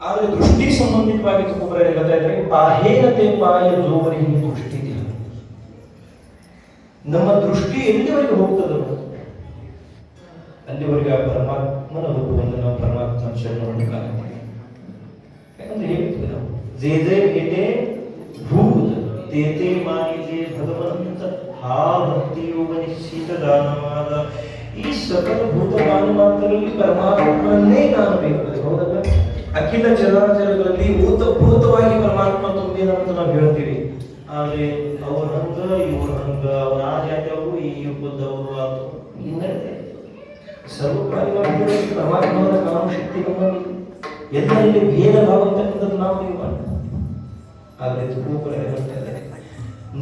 ಆದರೆ ದೃಷ್ಟಿ ಸಂಬಂಧಿತವಾಗಿ ತಗೊಂಡ್ರೆ ಗೊತ್ತಾಯ್ತಾರೆ ಬಾಹೇರತೆ ಪಾಯ ಜೋವರಿ ದೃಷ್ಟಿ ನಮ್ಮ ದೃಷ್ಟಿ ಎಲ್ಲಿವರೆಗೆ ಹೋಗ್ತದೆ ಅಲ್ಲಿವರೆಗೆ ಆ ಪರಮಾತ್ಮನ ರೂಪವನ್ನು ನಾವು ಪರಮಾತ್ಮನ ಶರಣವನ್ನು ಕಾಲ ಮಾಡಿ ಯಾಕಂದ್ರೆ ಹೇಳ್ತೀವಿ ನಾವು ಜೇ ಜೇ ಏನೇ ಭೂತ ತೇತೆ ಮಾನಿದೆ ಭಗವಂತ ಹಾ ಭಕ್ತಿಯೋಗ ನಿಶ್ಚಿತ ದಾನವಾದ ಈ ಸಕಲ ಭೂತ ಮಾನವಾಂತರಲ್ಲಿ ಪರಮಾತ್ಮನ್ನೇ ನಾನು ಬೇಕು ಹೌದಲ್ಲ ಅಖಿಲ ಚರಾಚರಗಳಲ್ಲಿ ಭೂತಭೂತವಾಗಿ ಪರಮಾತ್ಮ ತುಂಬಿದ ಅಂತ ನಾವು ಹೇಳ್ತೀವಿ. ಆದ್ರೆ ಅವ್ರ ಹಂಗ ಇವ್ರ ಹಂಗ ಅವ್ರ ಆ ಜಾತಿಯವರು ಈ ಯುಗದವರು ಅದು ಹಿಂಗಡೆ ಸರ್ವ ಪ್ರಾಣಿಗಳಲ್ಲಿ ಪರಮಾತ್ಮನ ಕಾಣುವ ಶಕ್ತಿ ಎಲ್ಲರಲ್ಲಿ ಭೇದ ಭಾವ ಅಂತಕ್ಕಂಥದ್ದು ನಾವು ನೀವು ಆದ್ರೆ ತುಕೋಪರ ಹೇಳ್ತಾ ಇದ್ದಾರೆ.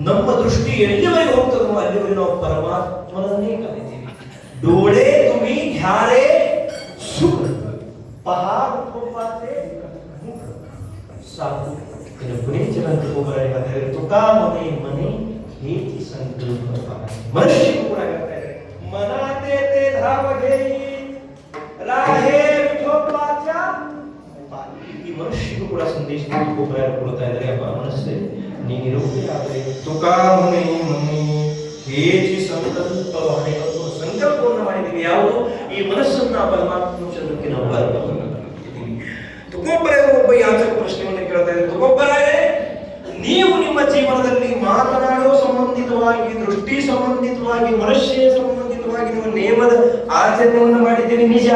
ನಮ್ಮ ದೃಷ್ಟಿ ಎಲ್ಲಿವರೆಗೆ ಹೋಗ್ತದೋ ಅಲ್ಲಿವರೆಗೆ ನಾವು ಪರಮಾತ್ಮನನ್ನೇ ಕಲಿತೀವಿ. ಡೋಳೆ ತುಮಿ ಸುಖ ಪಹಾಡ್ ಕೋಪಾತೆ ಮುಖ ಸಾಕು ಇನ್ನು ಪುನೀಚರಣ ತುಕೋಪರ ಹೇಳ್ತಾರೆ ತುಕಾ ಮನೆ ಮನೆ ಹೇತಿ ಸಂಕಲ್ಪ ಮನುಷ್ಯ ಕೂಡ ಹೇಳ್ತಾರೆ ಮನಾತೆ ते धाव घेई राहे विठोबाच्या ಈ ಮನುಷ್ಯಗೂ ಕೂಡ ಸಂದೇಶ ಒಬ್ಬರ ಕೊಡ್ತಾ ಇದ್ದಾರೆ ಅಪ್ಪ ಮನಸ್ಸೆ ನೀನಿರುವುದೇ ಆದರೆ ತುಕಾ ಮನೆ ಮನೆ ಹೇಜಿ ಸಂಕಲ್ಪವಾಣಿ ಮತ್ತು ಸಂಕಲ್ಪವನ್ನು ಮಾಡಿದ್ದೀವಿ ಯಾವುದು ಈ ಮನಸ್ಸನ್ನ ಪರಮಾತ್ಮ ಚಂದ್ರಕ್ಕೆ ಯಾಚಕ ಪ್ರಶ್ನೆಯನ್ನು ಕೇಳ್ತಾ ಇದ್ದಾರೆ ತುಕೋಬ್ಬರೇ ನೀವು ನಿಮ್ಮ ಜೀವನದಲ್ಲಿ ಮಾತನಾಡುವ ಸಂಬಂಧಿತವಾಗಿ, ದೃಷ್ಟಿ ಸಂಬಂಧಿತವಾಗಿ ಮನುಷ್ಯ ಸಂಬಂಧಿತವಾಗಿ ನೀವು ನೇಮದ ಆಚರಣೆಯನ್ನು ಮಾಡಿದ್ದೀರಿ ನಿಜ.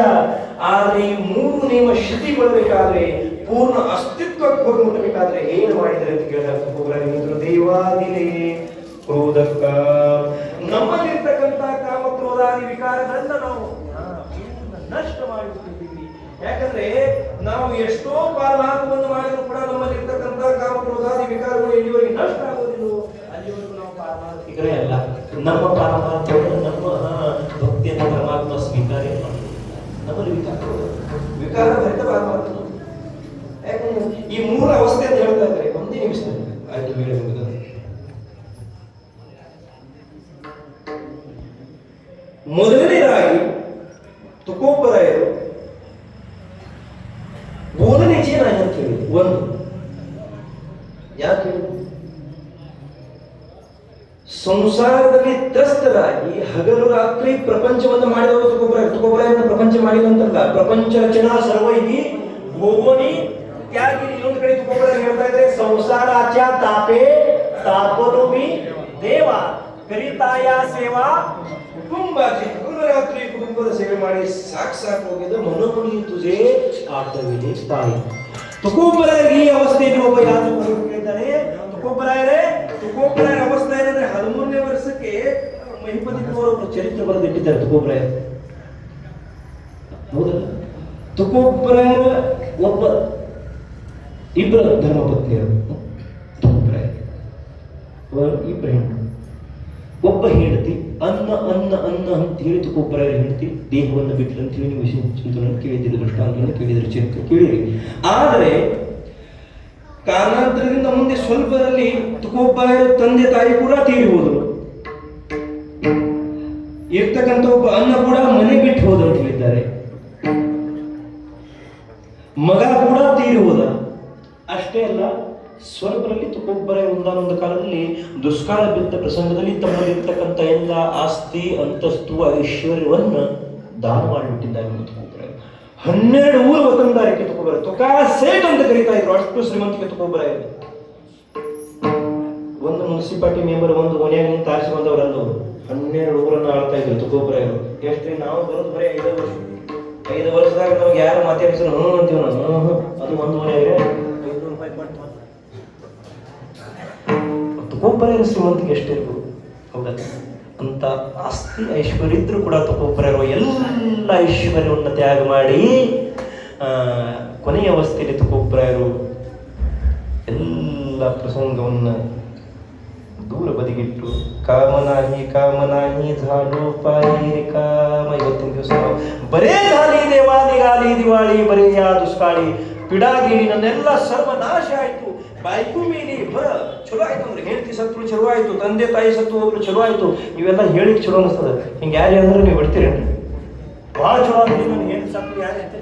ಆದರೆ ಈ ಮೂರು ನೇಮ ಶುದ್ಧಿಗೊಳ್ಳಬೇಕಾದ್ರೆ ಪೂರ್ಣ ಅಸ್ತಿತ್ವಕ್ಕೆ ಹೋಗಿ ಮುಟ್ಟಬೇಕಾದ್ರೆ ಏನು ಮಾಡಿದರೆ ಅಂತ ಕೇಳಿದಾಗ ನಿಮ್ಮದು ದೇವಾದಿನೇ, ಕ್ರೋಧಕ್ಕ. ನಮ್ಮಲ್ಲಿರ್ತಕ್ಕಂಥ ಕಾಮ ಕ್ರೋಧಾದಿ ವಿಕಾರಗಳನ್ನ ನಾವು ನಷ್ಟ ಮಾಡಿಬಿಟ್ಟಿದ್ದೀವಿ ಯಾಕಂದ್ರೆ ನಾವು ಎಷ್ಟೋ ಪಾಲನಾತ್ಮವನ್ನು ಮಾಡಿದ್ರು ಕೂಡ ನಮ್ಮಲ್ಲಿ ಇರ್ತಕ್ಕಂಥ ಕಾಮ ಕ್ರೋಧಾದಿ ವಿಕಾರಗಳು ಎಲ್ಲಿವರೆಗೆ ನಷ್ಟ ಆಗೋದಿಲ್ಲ. ಅಲ್ಲಿವರೆಗೂ ನಾವು ಪಾರಮಾರ್ಥಿಕರೇ ಅಲ್ಲ ನಮ್ಮ ಪಾರಮಾರ್ಥ ನಮ್ಮ ಭಕ್ತಿಯನ್ನು ಪರಮಾತ್ಮ ಸ್ವೀಕಾರ. ನಮ್ಮಲ್ಲಿ ವಿಕಾರ ವಿಕಾರ ಭರಿತ ಪಾರಮಾರ್ಥ ಯಾಕಂದ್ರೆ ಈ ಮೂರು ಅವಸ್ಥೆ ಅಂತ ಹೇಳ್ತಾ ಇದ್ದಾರೆ. ಒಂದೇ ನಿಮಿಷ. ಆಯ್ತು ವೇಳೆ ಮುಗಿದ. ಮೊದಲನೇದಾಗಿ ಸಂಸಾರದಲ್ಲಿ ತ್ರಸ್ತರಾಗಿ ಹಗಲು ರಾತ್ರಿ ಪ್ರಪಂಚವನ್ನು ಮಾಡಿದವರು ತುಕೋಪರಾಯ ತುಕೋಪರಾಯನ ಪ್ರಪಂಚ ಮಾಡಿದಂತಲ್ಲ ಪ್ರಪಂಚ ರಚನಾ ಸರ್ವೈಹಿ ಭೋಗೋನಿ ತ್ಯಾಗಿ ಇನ್ನೊಂದು ಕಡೆ ತುಕೋಪರಾಯ ಹೇಳ್ತಾ ಇದ್ರೆ ಸಂಸಾರಾಚ ತಾಪೆ ತಾಪನೋಮಿ ದೇವ ಕರಿತಾಯ ಸೇವಾ ಕುಟುಂಬಾಚೆ ಹಗಲು ರಾತ್ರಿ ಕುಟುಂಬದ ಸೇವೆ ಮಾಡಿ ಸಾಕ್ ಸಾಕು ಹೋಗಿದ್ದು ಮನೋಮಣಿ ತುಜೆ ಆಟವಿದೆ ತಾಯಿ ತುಕೋಪರಾಯ ಈ ಅವಸ್ಥೆಯಲ್ಲಿ ಒಬ್ಬ ಯಾರು ಕೇಳಿದ್ದಾನೆ ತುಕೋಪರಾಯರೇ ತುಕೋಪರಾಯರ ಒಬ್ಬರು ಚರಿತ್ರೆ ಬರೆದಿಟ್ಟಿದ್ದಾರೆ ತುಕೋಬ್ರಾಯರ್ ಹೌದಲ್ಲ? ತುಕೋಪರಾಯರ ಒಬ್ಬ ಇಬ್ಬರ ಧರ್ಮಪತ್ನಿಯರು. ತುಕೋಬ್ರಾಯರ್ ಇಬ್ಬರ ಹೆಣ್ಣು. ಒಬ್ಬ ಹೆಂಡತಿ, ಅನ್ನ ಅನ್ನ ಅನ್ನ ಅಂತ ಹೇಳಿ ತುಕೋಪರಾಯ ಹೆಂಡತಿ, ದೇಹವನ್ನು ಬಿಟ್ಟರು ಅಂತ ಹೇಳಿ ನೀವು ವಿಷಯ ಚಿಂತನೆ ಕೇಳಿದ್ದೀರಿ ದೃಷ್ಟಾಂತವನ್ನು ಕೇಳಿದ್ರೆ ಚರಿತ್ರೆ ಕೇಳಿರಿ ಆದರೆ ಕಾರಣಾಂತರದಿಂದ ಮುಂದೆ ಸ್ವಲ್ಪದಲ್ಲಿ ತುಕೋಪರಾಯರ ತಂದೆ ತಾಯಿ ಕೂಡ ತೀರಿ ಹೋದರು. ಇರ್ತಕ್ಕಂಥ ಒಬ್ಬ ಅನ್ನ ಕೂಡ ಮನೆ ಬಿಟ್ಟು ಹೋದ ಅಂತ ಹೇಳಿದ್ದಾರೆ ಮಗ ಕೂಡ ತೀರಿ ಹೋದ. ಅಷ್ಟೇ ಅಲ್ಲ, ಸ್ವರ್ಗದಲ್ಲಿ ತುಕೋಬ್ಬರ ಒಂದಾನೊಂದು ಕಾಲದಲ್ಲಿ ದುಷ್ಕಾಲ ಬಿದ್ದ ಪ್ರಸಂಗದಲ್ಲಿ ತಮ್ಮಲ್ಲಿರ್ತಕ್ಕಂಥ ಎಲ್ಲ ಆಸ್ತಿ, ಅಂತಸ್ತು, ಐಶ್ವರ್ಯವನ್ನ ದಾನ ಮಾಡಿಬಿಟ್ಟಿದ್ದಾರೆ ಹನ್ನೆರಡು ಊರು ವತನದಾರಿಕೆ ತುಕೋಬ್ಬರ ತುಕಾ ಸೇಟ್ ಅಂತ ಕರೀತಾ ಇದ್ರು. ಅಷ್ಟು ಶ್ರೀಮಂತಿಕೆ ಇದೆ ಒಂದು ಮುನ್ಸಿಪಾಲಿಟಿ ಮೆಂಬರ್ ಒಂದು ಮನೆಯಾಗ ನಿಂತು ಆರಿಸಿ ಬಂದವರಲ್ಲ ಅವರು. ಹನ್ನೆರಡು ಊರನ್ನ ಆಳ್ತಾ ಇದ್ರು ತುಕೋಪುರ ಎಷ್ಟು ನಾವು ಬರೋದು ಬರೀ ಐದು ವರ್ಷ. ಐದು ವರ್ಷದಾಗ ನಮ್ಗೆ ಯಾರು ಮಾತಾಡಿಸಿದ್ರು ಹ್ಞೂ ಅಂತೀವಿ ನಾನು? ಅದು ಒಂದು ವರೆಗೆ ಐನೂರು ರೂಪಾಯಿ ಕೊಟ್ಟು ತುಕೋಪುರ ಎಷ್ಟು ಎಷ್ಟಿರ್ಬೋದು ಹೌದಾ? ಅಂತ ಆಸ್ತಿ ಐಶ್ವರ್ಯ ಇದ್ರು ಕೂಡ ತುಕೋಪುರ ಎಲ್ಲ ಐಶ್ವರ್ಯವನ್ನು ತ್ಯಾಗ ಮಾಡಿ ಕೊನೆಯ ಅವಸ್ಥೆಯಲ್ಲಿ ತುಕೋಪುರ ಎಲ್ಲ ಪ್ರಸಂಗವನ್ನು ದೂರ ಬದಿಗಿಟ್ಟು, ಕಾಮನಾಹಿ ಕಾಮನಾಹಿ ಝಾಲು ಕಾಮ ಇವತ್ತಿನ ದಿವಸ ಬರೇ ಗಾಲಿ ದೇವಾಲಿ ಗಾಲಿ ದಿವಾಳಿ, ಬರೇ ಯಾ ದುಷ್ಕಾಳಿ. ಪಿಡಾಗಿರಿ ನನ್ನೆಲ್ಲ ಸರ್ವನಾಶ ಆಯ್ತು. ಬಾಯ್ಕು ಮೀರಿ ಬರ ಚಲೋ ಆಯ್ತು ಅಂದ್ರೆ ಹೆಂಡತಿ ಸತ್ರು ಚಲೋ ಆಯ್ತು, ತಂದೆ ತಾಯಿ ಸತ್ತು ಹೋದ್ರು ಚಲೋ ಆಯ್ತು. ಇವೆಲ್ಲ ಹೇಳಿಕ್ ಚಲೋ ಅನಿಸ್ತದೆ. ಹಿಂಗೆ ಯಾರೇ ಅಂದ್ರೆ ನೀವು ಬಿಡ್ತೀರೇನು ಬಹಳ ಚಲೋ ಆಗಿದೆ ನಾನು ಹೆಂಡತಿ ಸತ್ತು ಯಾರೇ ಅಂತ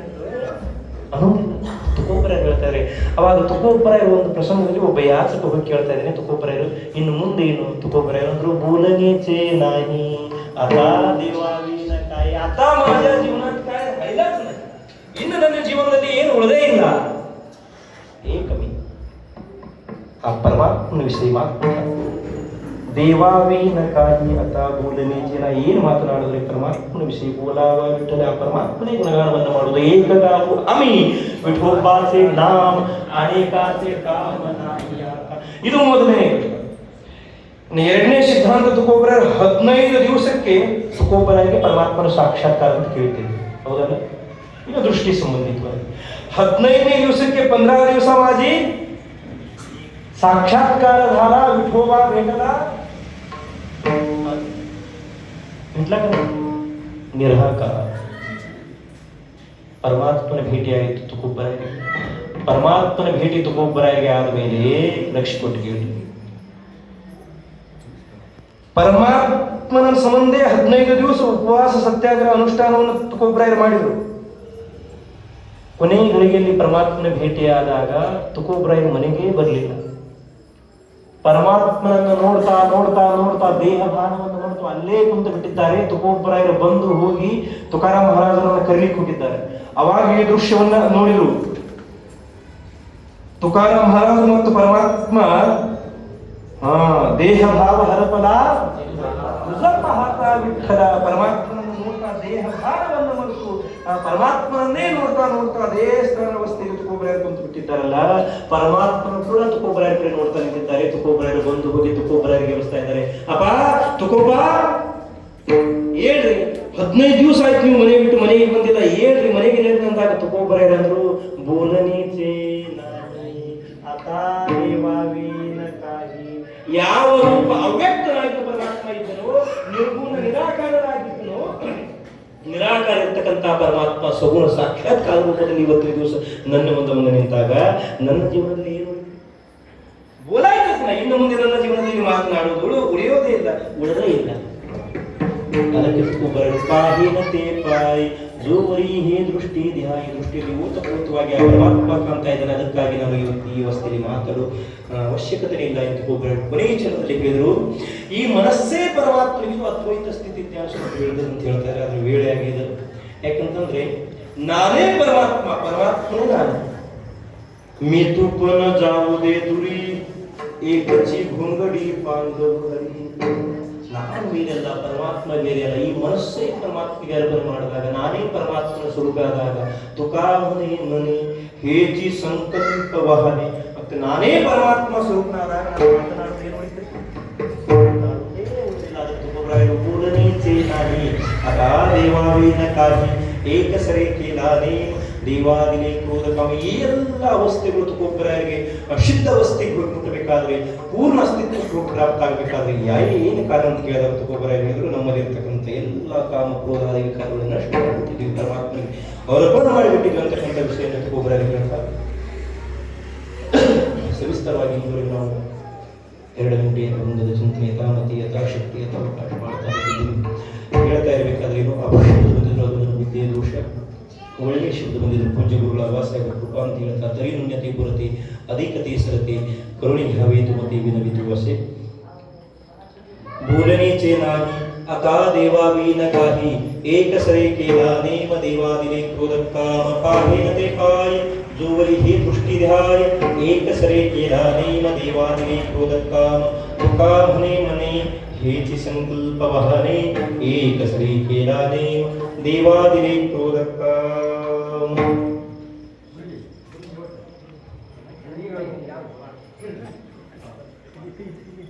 ಅನ್ನೋದಿಲ್ಲ ಇದ್ದಾರೆ ಅವಾಗ ತುಕೋಬರಾಯರು ಒಂದು ಪ್ರಸಂಗದಲ್ಲಿ ಒಬ್ಬ ಯಾಚಕ ಹೋಗಿ ಕೇಳ್ತಾ ಇದ್ದಾನೆ, ತುಕೋಬರಾಯರು, ಇನ್ನು ಮುಂದೆ ಏನು? ತುಕೋಬರಾಯರು ಅಂದ್ರು ಬೋಲನೆ ಚೇ ನಾನಿ ಅತಾ ದೇವಾವಿನ ಕಾಯಿ, ಅತಾ ಮಾಜ ಜೀವನ ಇನ್ನು ನನ್ನ ಜೀವನದಲ್ಲಿ ಏನು ಉಳದೇ ಇಲ್ಲ. ಏ ಕಮ್ಮಿ ಆ ಪರಮಾತ್ಮನ ವಿಷಯ ಮಾತ್ರ ದೇವಾವೀನ ಕಾರ್ಯ ಅತ ಬೋಧನೇಚಿ ನಾ ಏನು ಮಾತನಾಡಿದ್ರೆ ಪರಮಾತ್ಮನ ವಿಷಯ ಬೋಲಾವ ವಿಠಲ ಪರಮಾತ್ಮನೇ ಗುಣಗಾನವನ್ನು ಮಾಡುವುದು ಏಕಗಾವು ಅಮಿ ವಿಠೋಬಾಸೆ ನಾಮ್ ಅನೇಕಾಸೆ ಇದು ಮೊದಲನೇ ಎರಡನೇ ಸಿದ್ಧಾಂತ ತುಕೋಬರ ಹದಿನೈದು ದಿವಸಕ್ಕೆ ತುಕೋಬರಾಗಿ ಪರಮಾತ್ಮನ ಸಾಕ್ಷಾತ್ಕಾರ ಅಂತ ಕೇಳ್ತೀವಿ ಹೌದಲ್ಲ ಇದು ದೃಷ್ಟಿ ಸಂಬಂಧಿತವಾಗಿ ಹದಿನೈದನೇ ದಿವಸಕ್ಕೆ ಪಂದ್ರ ದಿವಸ ಮಾಜಿ साक्षात्कार झाला विठोबा भेटला भेटला का नाही? निराकार ಪರಮಾತ್ಮನ ಭೇಟಿಯಾಯಿತು ತುಕೋಬ್ಬರಾಯರಿಗೆ ಪರಮಾತ್ಮನ ಭೇಟಿ ತುಕೋಬ್ಬರಾಯರಿಗೆ ಆದಮೇಲೆ ಲಕ್ಷ ಕೊಟ್ಟಿಗೆ ಪರಮಾತ್ಮನ ಸಂಬಂಧ ಹದಿನೈದು ದಿವಸ ಉಪವಾಸ ಸತ್ಯಾಗ್ರಹ ಅನುಷ್ಠಾನವನ್ನು ತುಕೋಬ್ರಾಯರು ಮಾಡಿದರು ಕೊನೆಯ ಗಳಿಗೆಯಲ್ಲಿ ಪರಮಾತ್ಮನ ಭೇಟಿಯಾದಾಗ ತುಕೋಬ್ರಾಯರು ಮನೆಗೆ ಬರಲಿಲ್ಲ ಪರಮಾತ್ಮನನ್ನು ನೋಡ್ತಾ ನೋಡ್ತಾ ನೋಡ್ತಾ ದೇಹ ಭಾನವನ್ನು ನೋಡ್ತಾ ಅಲ್ಲೇ ಕುಂತು ಬಿಟ್ಟಿದ್ದಾರೆ. ತುಕೋಪರಾಯರು ಬಂದು ಹೋಗಿ ತುಕಾರಾಮ್ ಮಹಾರಾಜರನ್ನು ಕರೀಲಿಕ್ಕೆ ಹೋಗಿದ್ದಾರೆ ಅವಾಗ ಈ ದೃಶ್ಯವನ್ನ ನೋಡಿದ್ರು. ತುಕಾರಾಮ್ ಮಹಾರಾಜ ಮತ್ತು ಪರಮಾತ್ಮ ಹಾ ದೇಹ ಭಾವ ಹರಪಲ ವಿಠಲ ಪರಮಾತ್ಮನನ್ನು ನೋಡ್ತಾ ದೇಹ ಭಾರವನ್ನು ಆ ಪರಮಾತ್ಮನನ್ನೇ ನೋಡ್ತಾ ನೋಡ್ತಾ ಅದೇ ಸ್ಥಾನ ಅವಸ್ಥೆಗೆ ಅಂತ ಕುಂತು ಬಿಟ್ಟಿದ್ದಾರಲ್ಲ, ಪರಮಾತ್ಮನ ಕೂಡ ತುಕೋಬರಾಯರ ಕಡೆ ನೋಡ್ತಾ ನಿಂತಿದ್ದಾರೆ ತುಕೋಬ್ರಾಯ್ ಬಂದು ಹೋಗಿ ತುಕೋಬರಾಯರಿಗೆ ಎಬ್ಸ್ತಾ ಇದ್ದಾರೆ. ಅಪ್ಪ, ತುಕೋಬಾ, ಹೇಳ್ರಿ, ಹದಿನೈದು ದಿವಸ ಆಯ್ತು ನೀವು ಮನೆ ಬಿಟ್ಟು ಮನೆಗೆ ಬಂದಿಲ್ಲ, ಹೇಳ್ರಿ ಮನೆಗೆ ನಿಂತಾಗ ತುಕೋಬರಾಯರು ಅಂದ್ರು ಬೋಲನೀಚೆ ಇರ್ತಕ್ಕಂಥ ಪರಮಾತ್ಮ ಸಗುಣ ಸಾಕ್ಷಾತ್ಕಾರ ರೂಪದಲ್ಲಿ ಇವತ್ತಿನ ದಿವಸ ನನ್ನ ಮುಂದೆ ಮುಂದೆ ನಿಂತಾಗ ನನ್ನ ಜೀವನದಲ್ಲಿ ಏನು ಉಳಿತು? ಬೋಲಾಯ್ತು ನಾ ಇನ್ನು ಮುಂದೆ ನನ್ನ ಜೀವನದಲ್ಲಿ ಮಾತನಾಡುವುದು ಉಳಿಯೋದೇ ಇಲ್ಲ, ಉಳಿದೇ ಇಲ್ಲ ಅದಕ್ಕೆ ಜೋರಿ ದೃಷ್ಟಿ ದೇಹಿ ದೃಷ್ಟಿ ದೃಷ್ಟಿಯಲ್ಲಿ ಊತಪೂತವಾಗಿ ಅಂತ ಇದ್ದಾರೆ. ಅದಕ್ಕಾಗಿ ನಾವು ಇವತ್ತು ಈ ವಸ್ತುವಿನಲ್ಲಿ ಮಾತಾಡೋ ಅವಶ್ಯಕತೆ ಇಲ್ಲ ಎಂದು ಹೋಗಿ ಕೊನೆಯ ಚರಣದಲ್ಲಿ ಹೇಳಿದರು. ಈ ಮನಸ್ಸೇ ಪರಮಾತ್ಮನಿಗೂ ಅದ್ವೈತ ಸ್ಥಿತಿ ಧ್ಯಾನ ಹೇಳಿದ್ರು ಅಂತ ಹೇಳ್ತಾರೆ. ಅದ್ರ ವೇಳೆ ಆಗಿದೆ ಯಾಕಂತಂದ್ರೆ, ನಾನೇ ಪರಮಾತ್ಮ, ಪರಮಾತ್ಮನೇ ನಾನು. ಮಿತುಪನ ಜಾವುದೇ ದುರಿ ಏಕಚಿ ಭುಂಗಡಿ ಪಾಂಡವ ಹರಿ ನಾನು ಬೇರೆಲ್ಲ ಪರಮಾತ್ಮ ಬೇರೆ ಅಲ್ಲ ಈ ಮನಸ್ಸೇ ಪರಮಾತ್ಮಗೆ ಅರ್ಪಣೆ ಮಾಡಿದಾಗ, ನಾನೇ ಪರಮಾತ್ಮನ ಸ್ವರೂಪ ಆದಾಗ ತುಕಾಮನೆ ಮನೆ ಹೇಜಿ ಸಂಕಲ್ಪ ವಹನೆ, ಮತ್ತೆ ನಾನೇ ಪರಮಾತ್ಮ ಸ್ವರೂಪನಾದಾಗ ನಾನು ಮಾತನಾಡೋದು ಏನು ಉಳಿತೈತೆ? ನಾನು ಬೇರೆ ಉಳಿದಿಲ್ಲ. ಅದಕ್ಕೆ ತುಕೋಬರಾಯರು ಪೂರ್ಣನೇ ಚೇತಾನಿ ಅದಾ ದೇವಾವೇನ ಕಾಹಿ, ಏಕಸರೆ ಕೇಲಾನೇ ದೇವಾದಿನೇ ಕ್ರೋಧಕಾಮ ಈ ಎಲ್ಲ ಅವಸ್ಥೆಗಳು ತುಕೋಬರಾಯರಿಗೆ ಅಶುದ್ಧ ಅವಸ್ಥೆಗೆ ಹೋಗಿ ಮುಟ್ಟಬೇಕಾದ್ರೆ ಪೂರ್ಣ ಅಸ್ತಿತ್ವಕ್ಕೆ ಪ್ರಾಪ್ತ ಆಗಬೇಕಾದ್ರೆ ಏನು ಕಾರಣ ಅಂತ ಕೇಳಿದಾಗ ತುಕೋಬರಾಯರು ಹೇಳಿದ್ರು, ನಮ್ಮಲ್ಲಿ ಇರ್ತಕ್ಕಂಥ ಎಲ್ಲ ಕಾಮ ಕ್ರೋಧಾದಿ ವಿಕಾರಗಳನ್ನು ನಷ್ಟ ಮಾಡಿಬಿಟ್ಟಿದ್ದೀವಿ ಪರಮಾತ್ಮನಿಗೆ ಅವರೊಬ್ಬನ ಮಾಡಿಬಿಟ್ಟಿದ್ವಿ ಅಂತಕ್ಕಂಥ ವಿಷಯನ ತುಕೋಬರಾಯರು ಹೇಳ್ತಾರೆ ಸವಿಸ್ತರವಾಗಿ ಮುಂದುವರೆದು ನಾವು ಎರಡು ಗಂಟೆಯ ಬಂದದ ಚಿಂತನೆ ಯಥಾಮತಿ ಯಥಾಶಕ್ತಿ, ಯಥಾವಕಾಶ ಮಾಡ್ತಾ ಇದ್ದೀವಿ. ಹೇಳ್ತಾ ಇರಬೇಕಾದ್ರೆ ಏನು? ಅಪಶಬ್ದ ಬಂದಿದ್ರು ಅದನ್ನು ವಿದ್ಯೆ ದೋಷ. ಒಳ್ಳೆಯ ಶಬ್ದ ಬಂದಿದ್ರು ಪೂಜ್ಯ ಗುರುಗಳ ಆವಾಸ ಕೃಪಾ ಅಂತ ಹೇಳ್ತಾ ತರಿನುಣ್ಯತೆ ಪುರತೆ ಅಧಿಕತೆ ಸರತೆ ಕರುಣಿ ಹವೇತು ಮತಿ ವಿನವಿತು ವಸೆ भूलने नाही अका देवावीन काही एक सरे केला नेम देवादिने क्रोध काम पाहेन ते पाय जोवरी हे दृष्टी ध्याय एक सरे केला नेम देवादिने क्रोध काम तुका म्हणे मने हेची संकल्प वाहने एक सरे केला नेम देवादिने